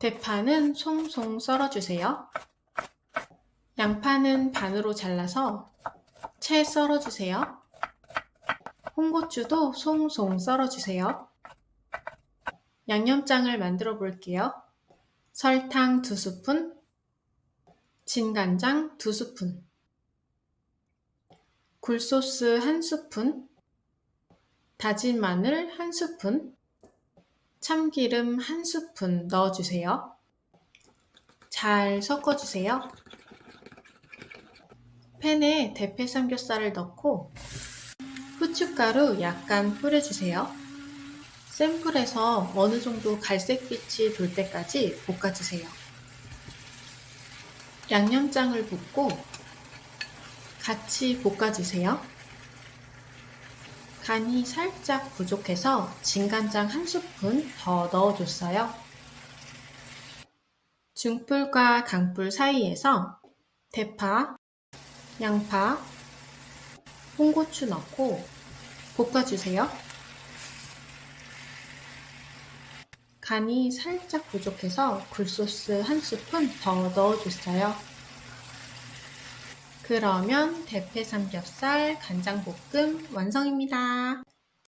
대파는 송송 썰어주세요. 양파는 반으로 잘라서 채 썰어주세요. 홍고추도 송송 썰어주세요. 양념장을 만들어 볼게요. 설탕 2스푼, 진간장 2스푼, 굴소스 1스푼, 다진 마늘 1스푼, 참기름 1스푼 넣어주세요. 잘 섞어주세요. 팬에 대패 삼겹살을 넣고 후춧가루 약간 뿌려주세요. 센 불에서 어느 정도 갈색빛이 돌 때까지 볶아주세요. 양념장을 붓고 같이 볶아주세요. 간이 살짝 부족해서 진간장 한 스푼 더 넣어줬어요. 중불과 강불 사이에서 대파, 양파, 홍고추 넣고 볶아주세요. 간이 살짝 부족해서 굴소스 한 스푼 더 넣어줬어요. 그러면 대패 삼겹살 간장볶음 완성입니다.